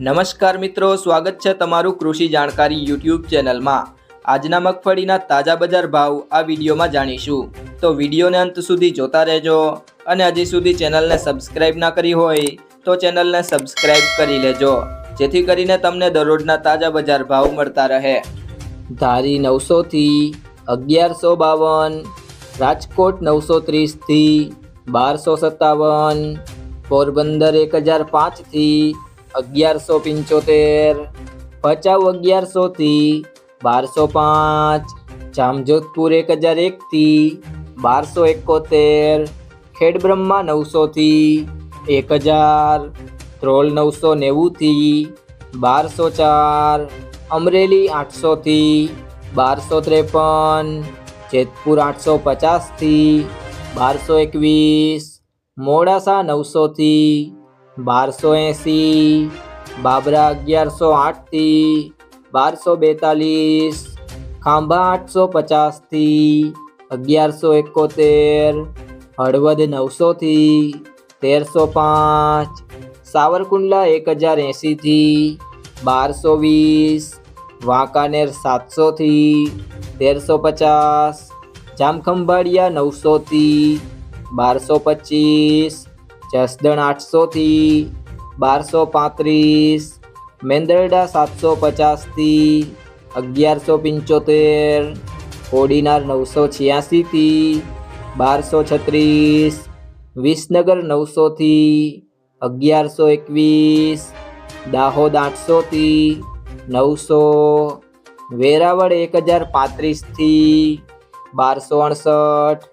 નમસ્કાર મિત્રો, સ્વાગત છે તમારું કૃષિ જાણકારી યુટ્યુબ ચેનલમાં. આજના મગફળીના તાજા બજાર ભાવ આ વિડીયોમાં જાણીશું. તો વિડીયોને અંત સુધી જોતા રહેજો અને હજી સુધી ચેનલને સબસ્ક્રાઇબ ના કરી હોય તો ચેનલને સબસ્ક્રાઇબ કરી લેજો, જેથી કરીને તમને દરરોજના તાજા બજાર ભાવ મળતા રહે. ધારી નવસોથી અગિયારસો બાવન, રાજકોટ નવસો ત્રીસથી બારસો સત્તાવન, પોરબંદર એક હજાર પાંચથી અગિયારસો પંચોતેર ભચાઉ અગિયારસોથી બારસો પાંચ, જામજોધપુર એક હજાર એકથી બારસો એકોતેર, ખેડબ્રહ્મા નવસોથી એક હજાર, ધ્રોલ નવસો નેવુંથી બારસો ચાર, અમરેલી આઠસોથી બારસો ત્રેપન, જેતપુર આઠસો પચાસથી બારસો એકવીસ, મોડાસા નવસોથી બારસો એંસી, બાબરા અગિયારસો આઠથી, બારસો બેતાલીસ, ખાંભા આઠસો પચાસથી, અગિયારસો એકોતેર, હળવદ નવસોથી, તેરસો પાંચ, સાવરકુંડલા એક હજાર એંસીથી, બારસો વીસ, વાંકાનેર સાતસોથી, તેરસો પચાસ, જામખંભાળિયા નવસોથી, બારસો પચીસ જસદણ આઠસોથી બારસો પાંત્રીસ, મેંદરડા સાતસો પચાસથી અગિયારસો પંચોતેર, કોડીનાર નવસો છ્યાસીથી બારસો છત્રીસ, વિસનગર નવસોથી અગિયારસો એકવીસ, દાહોદ આઠસોથી નવસો, વેરાવળ એક હજાર પાંત્રીસથી બારસો અડસઠ,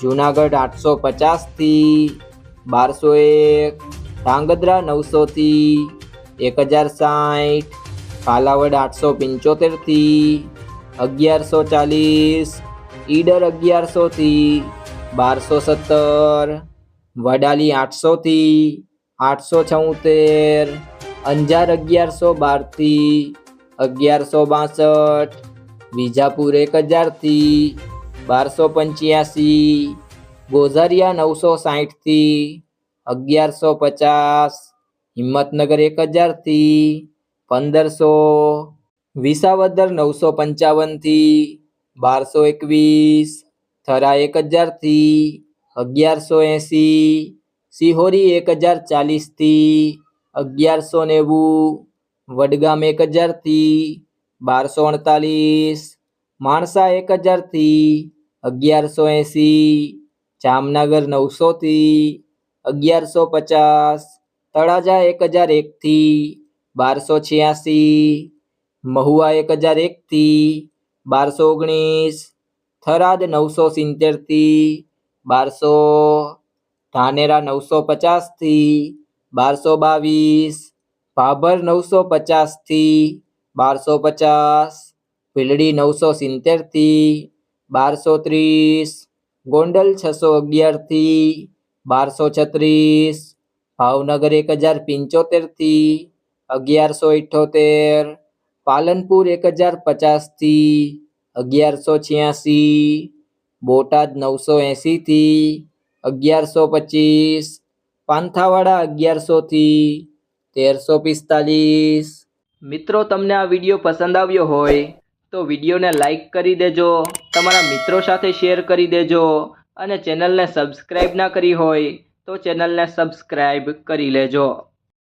જુનાગઢ આઠસો પચાસથી બારસો એક ધાંગધ્રા, નવસોથી એક હજાર સાઠ કાલાવડ આઠસો પંચોતેરથી અગિયારસો ચાલીસ, ઈડર અગિયારસોથી બારસો સત્તર, વડાલી આઠસોથી આઠસો છોતેર, અંજાર અગિયારસો બારથી અગિયારસો બાસઠ, વિજાપુર એક હજારથી બારસો પંચ્યાસી ગોઝારિયા નવસો સાહીઠથી અગિયારસો પચાસ, હિંમતનગર એક હજારથી પંદરસો, વિસાવદર નવસો પંચાવનથી બારસો એકવીસ, થરા એક હજારથી અગિયારસો એંસી, સિહોરી એક હજાર ચાલીસથી અગિયારસો નેવું, વડગામ એક હજારથી બારસો અડતાલીસ, માણસા એક હજારથી અગિયારસો એંસી જામનગર નવસોથી અગિયારસો પચાસ, તળાજા એક હજાર એકથી બારસો છ્યાસી, મહુવા એક હજાર એકથી બારસો ઓગણીસ, થરાદ નવસો સિત્તેરથી બારસો, ધાનેરા નવસો પચાસથી બારસો બાવીસ, ભાભર નવસો પચાસથી બારસો પચાસ, ભીલડી નવસો સિત્તેરથી બારસો ત્રીસ ગોંડલ છસો અગિયારથી બારસો છત્રીસ, ભાવનગર એક હજાર પંચોતેરથી અગિયારસો ઇઠ્ઠોતેર પાલનપુર એક હજાર પચાસથી અગિયારસો છ્યાસી, બોટાદ નવસો એંસીથી અગિયારસો પચીસ, પાંથાવાડા અગિયારસોથી તેરસો પિસ્તાલીસ. મિત્રો, તમને આ વીડિયો પસંદ આવ્યો હોય તો વિડીયોને લાઇક કરી દેજો, તમારા મિત્રો સાથે શેર કરી દેજો અને ચેનલને સબસ્ક્રાઈબ ના કરી હોય તો ચેનલને સબસ્ક્રાઈબ કરી લેજો.